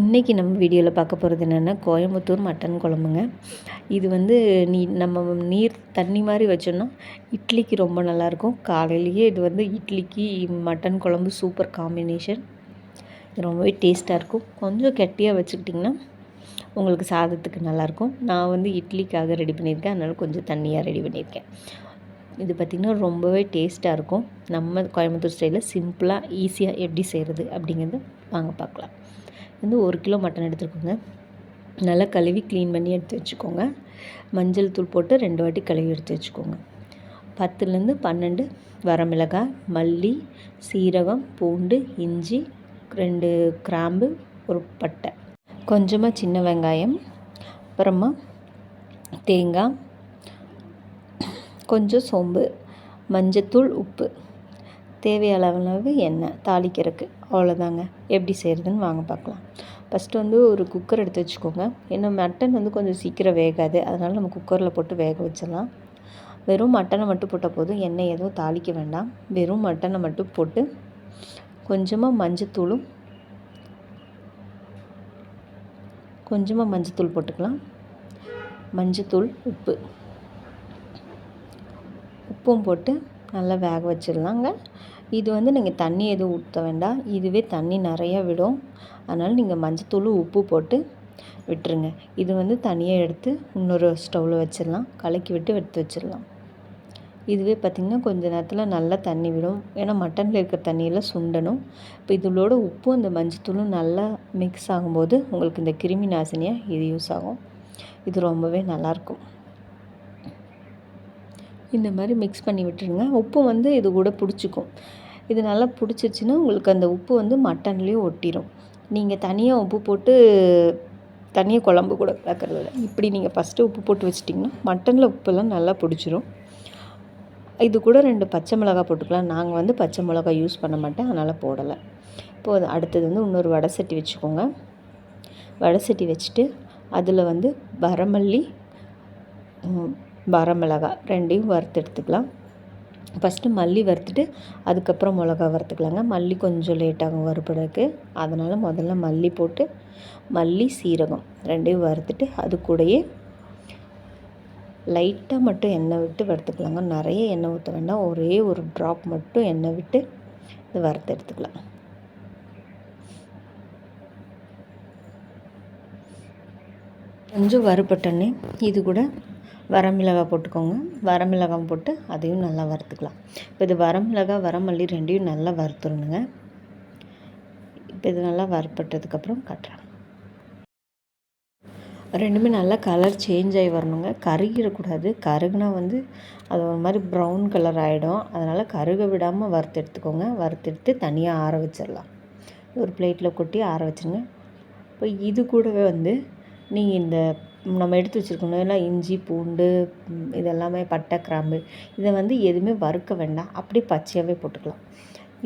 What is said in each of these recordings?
இன்றைக்கி நம்ம வீடியோவில் பார்க்க போகிறது என்னென்னா கோயம்புத்தூர் மட்டன் குழம்புங்க. இது வந்து நீ நம்ம நீர் தண்ணி மாதிரி வச்சோன்னா இட்லிக்கு ரொம்ப நல்லாயிருக்கும். காலையிலேயே இது வந்து இட்லிக்கு மட்டன் குழம்பு சூப்பர் காம்பினேஷன். இது ரொம்பவே டேஸ்ட்டாக இருக்கும். கொஞ்சம் கெட்டியாக வச்சுக்கிட்டிங்கன்னா உங்களுக்கு சாதத்துக்கு நல்லாயிருக்கும். நான் வந்து இட்லிக்காக ரெடி பண்ணியிருக்கேன். அதனால் கொஞ்சம் தண்ணியாக ரெடி பண்ணியிருக்கேன். இது பார்த்திங்கன்னா ரொம்பவே டேஸ்ட்டாக இருக்கும். நம்ம கோயம்புத்தூர் ஸ்டைலில் சிம்பிளாக ஈஸியாக எப்படி செய்கிறது அப்படிங்கிறது வாங்க பார்க்கலாம். வந்து ஒரு கிலோ மட்டன் எடுத்துருக்கோங்க. நல்லா கழுவி க்ளீன் பண்ணி எடுத்து வச்சுக்கோங்க. மஞ்சள் தூள் போட்டு ரெண்டு வாட்டி கழுவி எடுத்து வச்சுக்கோங்க. பத்துலேருந்து பன்னெண்டு வரமிளகாய் மல்லி சீரகம் பூண்டு இஞ்சி ரெண்டு கிராம்பு ஒரு பட்டை. கொஞ்சமாக சின்ன வெங்காயம் அப்புறமா தேங்காய் கொஞ்சம் சோம்பு மஞ்சத்தூள் உப்பு. தேவையான அளவு எண்ணெய் தாளிக்கிறதுக்கு. அவ்வளோதாங்க எப்படி செய்கிறதுன்னு வாங்க பார்க்கலாம். ஃபஸ்ட்டு வந்து ஒரு குக்கர் எடுத்து வச்சுக்கோங்க. ஏன்னா மட்டன் வந்து கொஞ்சம் சீக்கிரம் வேகாது. அதனால் நம்ம குக்கரில் போட்டு வேக வச்சிடலாம். வெறும் மட்டனை மட்டும் போட்டால் போதும். எண்ணெய் எதுவும் தாளிக்க வேண்டாம். வெறும் மட்டனை மட்டும் போட்டு கொஞ்சமாக மஞ்சத்தூளும் கொஞ்சமாக மஞ்சத்தூள் போட்டுக்கலாம். மஞ்சத்தூள் உப்பு. உப்பும் போட்டு நல்லா வேக வச்சிடலாங்க. இது வந்து நீங்கள் தண்ணி எதுவும் ஊற்ற வேண்டாம். இதுவே தண்ணி நிறையா விடும். அதனால் நீங்கள் மஞ்சத்தூள் உப்பு போட்டு விட்டுருங்க. இது வந்து தனியாக எடுத்து இன்னொரு ஸ்டவ்வில் வச்சிடலாம். கலக்கி விட்டு எடுத்து வச்சிடலாம். இதுவே பார்த்திங்கன்னா கொஞ்சம் நேரத்தில் நல்லா தண்ணி விடும். ஏன்னா மட்டனில் இருக்கிற தண்ணியெல்லாம் சுண்டணும். இப்போ இதோட உப்பும் அந்த மஞ்சத்தூளும் நல்லா மிக்ஸ் ஆகும்போது உங்களுக்கு இந்த கிருமி நாசினியாக இது யூஸ் ஆகும். இது ரொம்பவே நல்லாயிருக்கும் இந்த மாதிரி மிக்ஸ் பண்ணி விட்டுருங்க. உப்பு வந்து இது கூட பிடிச்சிக்கும். இது நல்லா பிடிச்சிருச்சுன்னா உங்களுக்கு அந்த உப்பு வந்து மட்டன்லேயும் ஒட்டிடும் நீங்கள் தனியாக உப்பு போட்டு தனியாக குழம்பு கூட கலக்கிறது இல்லை. இப்படி நீங்கள் ஃபஸ்ட்டு உப்பு போட்டு வச்சிட்டிங்கன்னா மட்டனில் உப்பெல்லாம் நல்லா பிடிச்சிரும். இது கூட ரெண்டு பச்சை மிளகா போட்டுக்கலாம். நாங்கள் வந்து பச்சை மிளகா யூஸ் பண்ண மாட்டேன். அதனால் போடலை. இப்போது அடுத்தது வந்து இன்னொரு வடை சட்டி வச்சுக்கோங்க. வடை சட்டி வச்சுட்டு அதில் வந்து வரமல்லி வரமிளகாய் ரெண்டையும் வறுத்து எடுத்துக்கலாம். ஃபஸ்ட்டு மல்லி வறுத்துட்டு அதுக்கப்புறம் மிளகா வறுத்துக்கலாங்க. மல்லி கொஞ்சம் லேட்டாகும் வறுப்படக்கு அதனால் முதல்ல மல்லி போட்டு மல்லி சீரகம் ரெண்டையும் வறுத்துட்டு அது கூடயே லைட்டாக மட்டும் எண்ணெய் விட்டு வறுத்துக்கலாங்க. நிறைய எண்ணெய் ஊற்ற வேண்டாம். ஒரே ஒரு ட்ராப் மட்டும் எண்ணெய் விட்டு இது வறுத்து எடுத்துக்கலாம். கொஞ்சம் வறுப்பட்டோன்னே இது கூட வரமிளகாய் போட்டுக்கோங்க. வரமிளகாய் போட்டு அதையும் நல்லா வறுத்துக்கலாம். இப்போ இது வரமிளகாய் வரமல்லி ரெண்டையும் நல்லா வறுத்துடணுங்க. இப்போ இது நல்லா வறுப்பட்டதுக்கப்புறம் கட்டுறாங்க ரெண்டுமே நல்லா கலர் சேஞ்ச் ஆகி வரணுங்க. கருகிடக்கூடாது. கருகுனா வந்து அது ஒரு மாதிரி ப்ரௌன் கலர் ஆகிடும் அதனால் கருக விடாமல் வறுத்து எடுத்துக்கோங்க. வறுத்து எடுத்து தனியாக ஆற வச்சிடலாம். ஒரு பிளேட்டில் கொட்டி ஆற வச்சுருங்க. இப்போ இது கூடவே வந்து நீங்கள் இந்த நம்ம எடுத்து வச்சுருக்கோம் எல்லாம் இஞ்சி பூண்டு இதெல்லாமே பட்டை கிராம்பு இதை வந்து எதுவுமே வறுக்க வேண்டாம். அப்படியே பச்சையாகவே போட்டுக்கலாம்.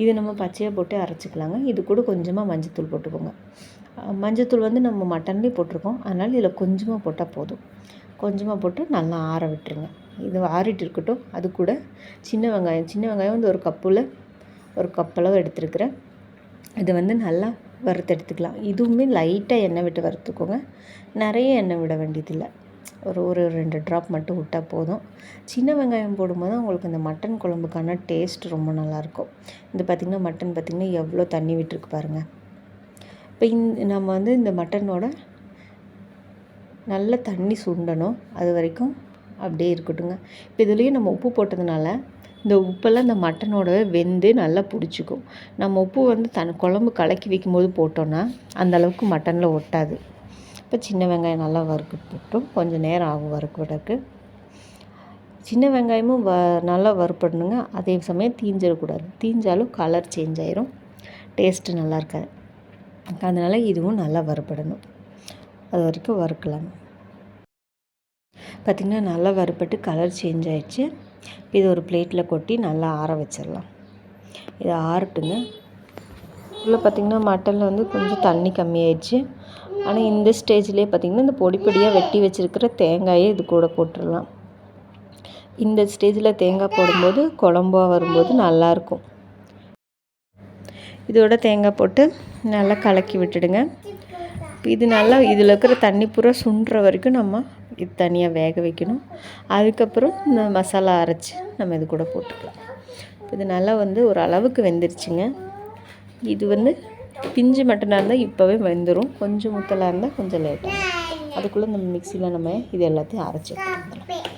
இது நம்ம பச்சையாக போட்டு அரைச்சிக்கலாங்க. இது கூட கொஞ்சமாக மஞ்சத்தூள் போட்டுக்கோங்க. மஞ்சத்தூள் வந்து நம்ம மட்டன்லேயே போட்டிருக்கோம். அதனால் இதில் கொஞ்சமாக போட்டால் போதும். கொஞ்சமாக போட்டு நல்லா ஆற விட்டுருங்க. இது ஆறிட்டு இருக்கட்டும். அது கூட சின்ன வெங்காயம். சின்ன வெங்காயம் வந்து ஒரு கப்பில் ஒரு கப்பளவு எடுத்துருக்குறேன். இது வந்து நல்லா வறுத்து எடுத்துக்கலாம் இதுவுமே லைட்டாக எண்ணெய் விட்டு வறுத்துக்கோங்க. நிறைய எண்ணெய் விட வேண்டியதில்லை. ஒரு ஒரு ரெண்டு ட்ராப் மட்டும் விட்டால் போதும். சின்ன வெங்காயம் போடும்போது உங்களுக்கு இந்த மட்டன் குழம்புக்கான டேஸ்ட் ரொம்ப நல்லாயிருக்கும். இந்த பார்த்திங்கன்னா மட்டன் பார்த்திங்கன்னா எவ்வளோ தண்ணி விட்டுருக்கு பாருங்கள் இப்போ இந் நம்ம வந்து இந்த மட்டனோட நல்ல தண்ணி சுண்டணும். அது வரைக்கும் அப்படியே இருக்கட்டுங்க. இப்போ இதுலேயும் நம்ம உப்பு போட்டதுனால இந்த உப்பெல்லாம் இந்த மட்டனோட வெந்து நல்லா பிடிச்சிக்கும். நம்ம உப்பு வந்து தன் குழம்பு கலக்கி வைக்கும்போது போட்டோன்னா அந்தளவுக்கு மட்டனில் ஒட்டாது. இப்போ சின்ன வெங்காயம் நல்லா வறுக்க போட்டோம். கொஞ்சம் நேரம் ஆகும் வறுக்கிறதுக்கு. சின்ன வெங்காயமும் வ நல்லா வறுப்படணுங்க. அதே சமயம் தீஞ்சிடக்கூடாது. தீஞ்சாலும் கலர் சேஞ்ச் ஆயிரும். டேஸ்ட்டு நல்லா இருக்காது. அதனால் இதுவும் நல்லா வறுப்படணும். அது வரைக்கும் வறுக்கலாம். பார்த்திங்கன்னா நல்லா வறுப்பட்டு கலர் சேஞ்ச் ஆயிடுச்சு. இது ஒரு பிளேட்டில் கொட்டி நல்லா ஆற வச்சிடலாம். இது ஆறட்டுங்க. உள்ளே பார்த்திங்கன்னா மட்டனில் வந்து கொஞ்சம் தண்ணி கம்மியாயிடுச்சு. ஆனால் இந்த ஸ்டேஜ்லேயே பார்த்திங்கன்னா இந்த பொடி பொடியாக வெட்டி வச்சுருக்கிற தேங்காயை இது கூட போட்டுடலாம். இந்த ஸ்டேஜில் தேங்காய் போடும்போது குழம்பாக வரும்போது நல்லாயிருக்கும். இதோட தேங்காய் போட்டு நல்லா கலக்கி விட்டுடுங்க. இது நல்லா இதில் இருக்கிற தண்ணி பூரா சுண்டுற வரைக்கும் நம்ம இது தனியாக வேக வைக்கணும். அதுக்கப்புறம் இந்த மசாலா அரைச்சி நம்ம இது கூட போட்டுக்கலாம். இது நல்லா வந்து ஒரு அளவுக்கு வெந்துருச்சுங்க. இது வந்து பிஞ்சு மட்டனாக இருந்தால் இப்போவே வெந்துடும் கொஞ்சம் முத்தலாக இருந்தால் கொஞ்சம் லேட்டாக அதுக்குள்ளே நம்ம மிக்சியில் நம்ம இது எல்லாத்தையும் அரைச்சி எடுத்துக்கலாம்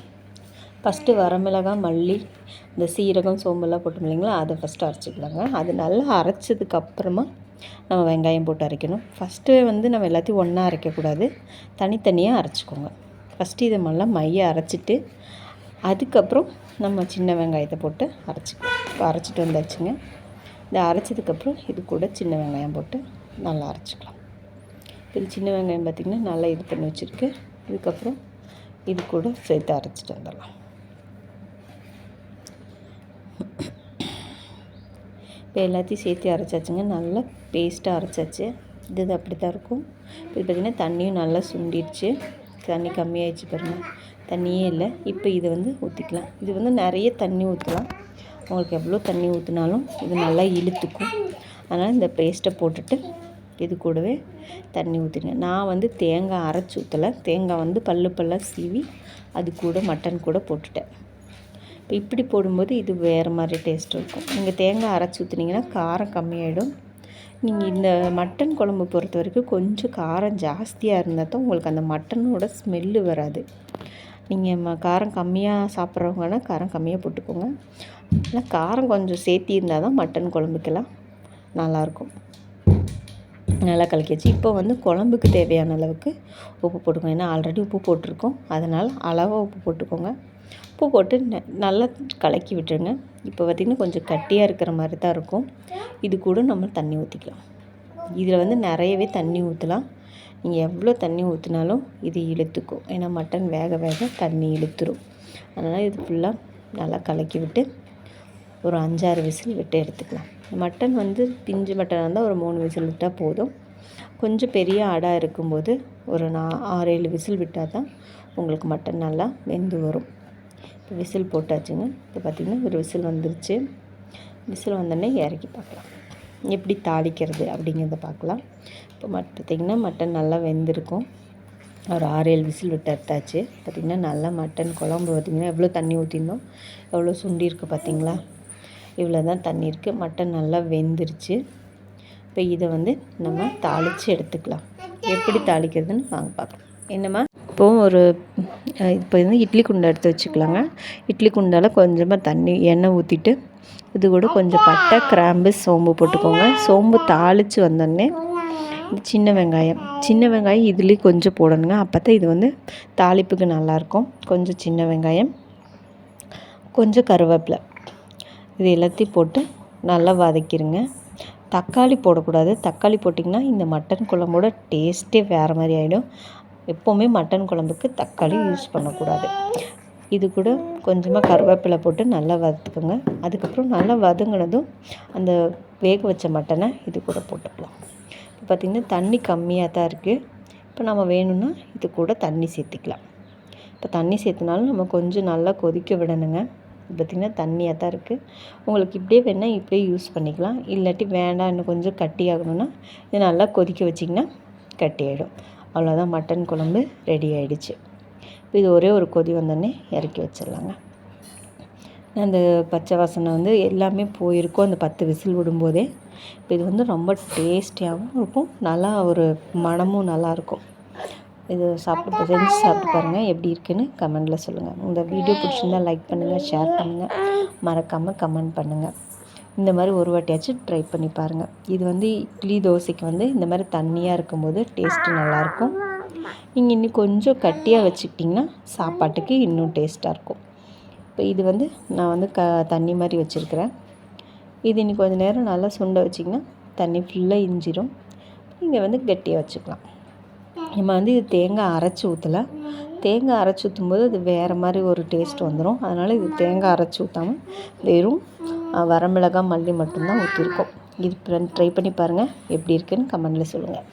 ஃபஸ்ட்டு வரமிளகாய் மல்லி இந்த சீரகம் சோம்பெல்லாம் போட்டோம் இல்லைங்களா? அதை ஃபஸ்ட்டு அரைச்சிக்கலாங்க. அது நல்லா அரைச்சதுக்கப்புறமா நம்ம வெங்காயம் போட்டு அரைக்கணும். ஃபஸ்ட்டு வந்து நம்ம எல்லாத்தையும் ஒன்றா அரைக்கக்கூடாது. தனித்தனியாக அரைச்சிக்கோங்க. ஃபஸ்ட்டு இதை நல்லா மைய அரைச்சிட்டு அதுக்கப்புறம் நம்ம சின்ன வெங்காயத்தை போட்டு அரைச்சிக்கலாம் இப்போ அரைச்சிட்டு வந்தாச்சுங்க. இதை அரைச்சதுக்கப்புறம் இது கூட சின்ன வெங்காயம் போட்டு நல்லா அரைச்சிக்கலாம். இது சின்ன வெங்காயம் பார்த்திங்கன்னா நல்லா இது பண்ணி வச்சுருக்கு. இதுக்கப்புறம் இது கூட சேர்த்து அரைச்சிட்டு வந்துடலாம். இப்போ எல்லாத்தையும் சேர்த்து அரைச்சாச்சுங்க. நல்லா பேஸ்ட்டாக அரைச்சாச்சு. இது இது அப்படி தான் இருக்கும் இது பார்த்திங்கன்னா தண்ணியும் நல்லா சுண்டிடுச்சு. தண்ணி கம்மியாகிடுச்சு பாருங்கள் தண்ணியே இல்லை. இப்போ இதை வந்து ஊற்றிக்கலாம் இது வந்து நிறைய தண்ணி ஊற்றலாம் உங்களுக்கு எவ்வளோ தண்ணி ஊற்றினாலும் இது நல்லா இழுத்துக்கும். அதனால் இந்த பேஸ்ட்டை போட்டுட்டு இது கூடவே தண்ணி ஊற்றிங்க நான் வந்து தேங்காய் அரைச்சி ஊற்றலை தேங்காய் வந்து பல்லு பல்லாக சீவி அது கூட மட்டன் கூட போட்டுட்டேன். இப்போ இப்படி போடும்போது இது வேறு மாதிரி டேஸ்ட் இருக்கும். நீங்கள் தேங்காய் அரைச்சி ஊற்றுனீங்கன்னா காரம் கம்மியாயிடும். நீங்கள் இந்த மட்டன் குழம்பு பொறுத்த வரைக்கும் கொஞ்சம் காரம் ஜாஸ்தியாக இருந்தால் தான் உங்களுக்கு அந்த மட்டனோட ஸ்மெல்லு வராது. நீங்கள் ம காரம் கம்மியாக சாப்பிட்றவங்கன்னா காரம் கம்மியாக போட்டுக்கோங்க. ஆனால் காரம் கொஞ்சம் சேர்த்தி இருந்தால் தான் மட்டன் குழம்புக்கெல்லாம் நல்லாயிருக்கும். நல்லா கலக்கி வச்சு இப்போ வந்து குழம்புக்கு தேவையான அளவுக்கு உப்பு போட்டுக்கோங்க. ஏன்னா ஆல்ரெடி உப்பு போட்டிருக்கோம். அதனால் அளவாக உப்பு போட்டுக்கோங்க. உப்பு போட்டு நல்லா கலக்கி விட்டுருங்க. இப்போ பார்த்திங்கன்னா கொஞ்சம் கட்டியாக இருக்கிற மாதிரி தான் இருக்கும். இது கூட நம்ம தண்ணி ஊற்றிக்கலாம் இதில் வந்து நிறையவே தண்ணி ஊற்றலாம் நீங்கள் எவ்வளோ தண்ணி ஊற்றினாலும் இது இழுத்துக்கும். ஏன்னா மட்டன் வேக வேக தண்ணி இழுத்துரும். அதனால் இது ஃபுல்லாக நல்லா கலக்கி விட்டு ஒரு அஞ்சாறு விசில் விட்டு எடுத்துக்கலாம். மட்டன் வந்து பிஞ்சு மட்டன் இருந்தால் ஒரு மூணு விசில் விட்டால் போதும். கொஞ்சம் பெரிய ஆடாக இருக்கும்போது ஒரு நான் ஆறு ஏழு விசில் விட்டால் தான் உங்களுக்கு மட்டன் நல்லா வெந்து வரும். இப்போ விசில் போட்டாச்சுங்க. இப்போ பார்த்திங்கன்னா ஒரு விசில் வந்துருச்சு. விசில் வந்தோடனே இறக்கி பார்க்கலாம். எப்படி தாளிக்கிறது அப்படிங்கிறத பார்க்கலாம். இப்போ மட் பார்த்திங்கன்னா மட்டன் நல்லா வெந்திருக்கும். ஒரு ஆறு ஏழு விசில் விட்டு எடுத்தாச்சு பார்த்திங்கன்னா நல்லா மட்டன் குழம்பு பார்த்திங்கன்னா எவ்வளோ தண்ணி ஊற்றிருந்தோம். எவ்வளோ சுண்டிருக்கு பார்த்திங்களா? இவ்வளோ தான் தண்ணி இருக்குது மட்டன் நல்லா வெந்துருச்சு. இப்போ இதை வந்து நம்ம தாளித்து எடுத்துக்கலாம். எப்படி தாளிக்கிறதுன்னு வாங்க பார்க்கலாம். என்னம்மா? இப்போது ஒரு இப்போ வந்து இட்லி குண்டை எடுத்து வச்சுக்கலாங்க. இட்லி குண்டால் கொஞ்சமாக தண்ணி எண்ணெய் ஊற்றிட்டு இது கூட கொஞ்சம் பட்டை கிராம்பு சோம்பு போட்டுக்கோங்க. சோம்பு தாளித்து வந்தோடனே சின்ன வெங்காயம். சின்ன வெங்காயம் இதுலேயும் கொஞ்சம் போடணுங்க. அப்போ தான் இது வந்து தாளிப்புக்கு நல்லாயிருக்கும். கொஞ்சம் சின்ன வெங்காயம் கொஞ்சம் கருவேப்பிலை. இது எல்லாத்தையும் போட்டு நல்லா வதக்கிடுங்க தக்காளி போடக்கூடாது. தக்காளி போட்டிங்கன்னா இந்த மட்டன் குழம்போட டேஸ்ட்டே வேறு மாதிரி ஆகிடும் எப்போவுமே மட்டன் குழம்புக்கு தக்காளி யூஸ் பண்ணக்கூடாது. இது கூட கொஞ்சமாக கருவேப்பிலை போட்டு நல்லா வதக்குங்க. அதுக்கப்புறம் நல்லா வதங்கினதும் அந்த வேக வச்ச மட்டனை இது கூட போட்டுக்கலாம். இப்போ பார்த்திங்கன்னா தண்ணி கம்மியாக தான் இருக்குது இப்போ நம்ம வேணும்னா இது கூட தண்ணி சேர்த்திக்கலாம். இப்போ தண்ணி சேர்த்துனாலும் நம்ம கொஞ்சம் நல்லா கொதிக்க விடணுங்க. பார்த்திங்கன்னா தண்ணியாக தான் இருக்குது உங்களுக்கு இப்படியே வேணால் இப்படியே யூஸ் பண்ணிக்கலாம். இல்லாட்டி வேண்டாம் இன்னும் கொஞ்சம் கட்டி ஆகணும்னா இது நல்லா கொதிக்க வச்சிங்கன்னா கட்டி ஆகிடும் அவ்வளோதான் மட்டன் குழம்பு ரெடி ஆகிடுச்சு இப்போ இது ஒரே ஒரு கொதி வந்தோடனே இறக்கி வச்சிடலாங்க. அந்த பச்சை வாசனை வந்து எல்லாமே போயிருக்கும். அந்த பத்து விசில் விடும்போதே இப்போ இது வந்து ரொம்ப டேஸ்டியாகவும் இருக்கும். நல்லா ஒரு மனமும் நல்லாயிருக்கும் இது சாப்பிட்டு செஞ்சு சாப்பிட்டு பாருங்கள் எப்படி இருக்குன்னு கமெண்டில் சொல்லுங்கள் இந்த வீடியோ பிடிச்சிருந்தால் லைக் பண்ணுங்கள் ஷேர் பண்ணுங்கள் மறக்காமல் கமெண்ட் பண்ணுங்கள் இந்த மாதிரி ஒரு வாட்டியாச்சும் ட்ரை பண்ணி பாருங்கள் இது வந்து இட்லி தோசைக்கு வந்து இந்த மாதிரி தண்ணியாக இருக்கும்போது டேஸ்ட்டு நல்லாயிருக்கும். நீங்கள் இன்னும் கொஞ்சம் கட்டியாக வச்சுக்கிட்டிங்கன்னா சாப்பாட்டுக்கு இன்னும் டேஸ்ட்டாக இருக்கும். இப்போ இது வந்து நான் வந்து க தண்ணி மாதிரி வச்சுருக்கிறேன். இது இன்னும் கொஞ்சம் நேரம் நல்லா சுண்டை வச்சிங்கன்னா தண்ணி ஃபுல்லாக இஞ்சிரும். நீங்கள் வந்து கட்டியாக வச்சுக்கலாம். நம்ம வந்து இது தேங்காய் அரைச்சி ஊற்றலை தேங்காய் அரைச்சி ஊற்றும்போது அது வேறு மாதிரி ஒரு டேஸ்ட் வந்துடும் அதனால் இது தேங்காய் அரைச்சி ஊற்றாமல் வெறும் வரமிளகாய் மல்லி மட்டும்தான் ஊற்றிருக்கோம் இது ட்ரை பண்ணி பாருங்கள் எப்படி இருக்குதுன்னு கமெண்டில் சொல்லுங்கள்